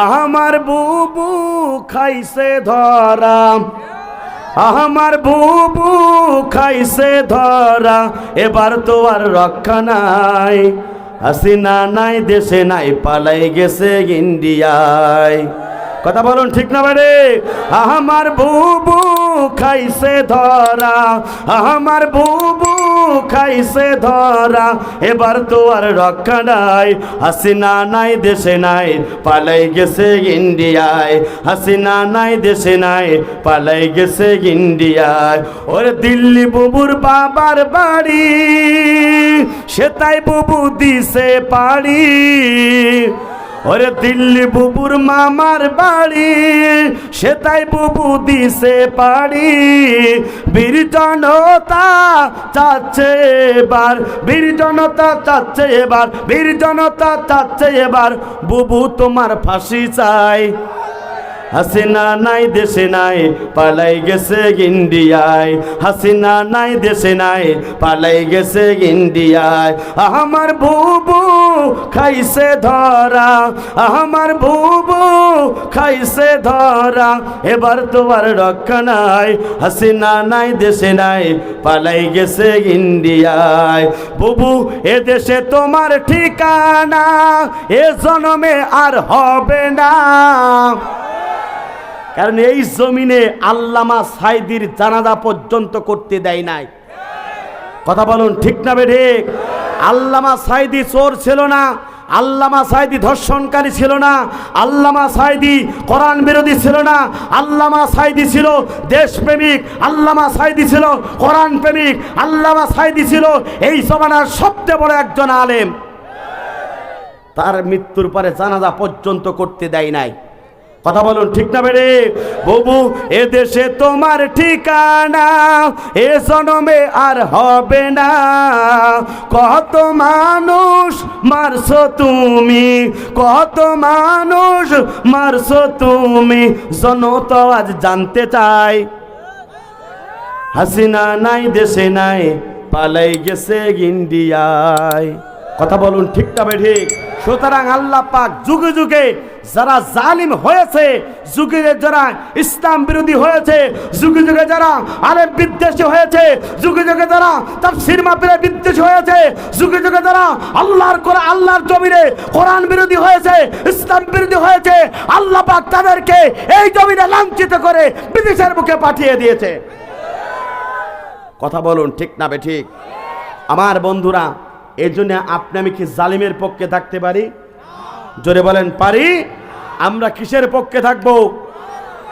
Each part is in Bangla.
আমার বুবু খাইছে ধরা। আমার বুবু খাইছে ধরা। এবার তো আর রক্ষা নাই। হাসিনা নাই, দেশে নাই, পালাই গেছে ইন্ডিয়ায়। কথা বলুন ঠিক না বাড়ে আমার বুবু খাইছে ধরা। আমার বুবু খাইছে ধরা, এবার তো আর রক্ষা নাই। হাসিনা নাই, দেশে নাই, পালাই গেছে ইন্ডিয়ায়। হাসিনা নাই, দেশে নাই, পালাই গেছে ইন্ডিয়ায়। ওরে দিল্লি বুবুর বাবার বাড়ি, সে তাই বুবু দিছে পাড়ি। ওরে দিল্লি বুবুর মামার বাড়ি সে তাই বুবু দিছে পারি বীর জনতা চাচ্ছে এবার, বীর জনতা চাচ্ছে এবার, বীর জনতা চাচ্ছে এবার। বুবু তোমার ফাঁসি চাই। হাসিনা নাই, দেশে নাই, পালাই গেছে ইন্ডিয়ায়। হাসিনা নাই, দেশে নাই, পালাই গেছে ইন্ডিয়ায়। আমার বুবু খাইছে ধরা, আমার বুবু খাইছে ধরা, এবার তোমার রক্ষা নাই। হাসিনা নাই, দেশে নাই, পালাই গেছে ইন্ডিয়ায়। বুবু, এ দেশে তোমার ঠিকানা, এ জনমে আর হবে না। কারণ এই জমিনে আল্লামা সাইদির জানাজা পর্যন্ত করতে দেয় নাই। কথা বলুন, ঠিক না বে ঠিক? আল্লামা সাইদি চোর ছিল না, আল্লামা সাইদি ধর্ষণকারী ছিল না, আল্লামা সাইদি কোরআন বিরোধী ছিল না, আল্লামা সাইদি ছিল দেশপ্রেমিক, আল্লামা সাইদি ছিল কোরআন প্রেমিক, আল্লামা সাইদি ছিল এই জমানার সবচেয়ে বড় একজন আলেম। তার মৃত্যুর পরে জানাজা পর্যন্ত করতে দেয় নাই। কথা বলুন, ঠিক না বেড়ে? ববু, এ দেশে তোমার ঠিকানা, এ জনমে আর হবে না। কত মানুষ মারছো তুমি, কত মানুষ মারছো তুমি, জনতা আজ জানতে চাই হাসিনা নাই, দেশে নাই, পালাই গেছে ইন্ডিয়ায়। কথা বলুন, ঠিক না ঠিক সুতরাং আল্লাহ পাক যুগে যুগে যারা জালিম হয়েছে, যুগে যারা ইসলাম বিরোধী হয়েছে, যুগে যুগে যারা আলেম বিদ্বেষী হয়েছে, যুগে যুগে যারা তার তাফসির মাহফিলে বিদ্বেষী হয়েছে, যুগে যুগে যারা আল্লাহর করে, আল্লাহর জমিনে কোরআন বিরোধী হয়েছে, ইসলাম বিরোধী হয়েছে, আল্লাহ পাক তাদেরকে এই জমিনে লাঞ্ছিত করে বিদেশের মুখে পাঠিয়ে দিয়েছে। কথা বলুন, ঠিক না বে ঠিক? আমার বন্ধুরা এই জন্য আপনি আমি কি জালিমের পক্ষে থাকতে পারি? জোরে বলেন, পারি। আমরা কিসের পক্ষে থাকব?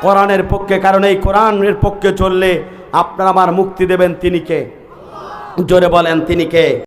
কোরআনের পক্ষে, কারণ এই কোরআনের পক্ষে চললে আপনারা আমার মুক্তি দেবেন। তিনিকে জোরে বলেন, তিনি কে?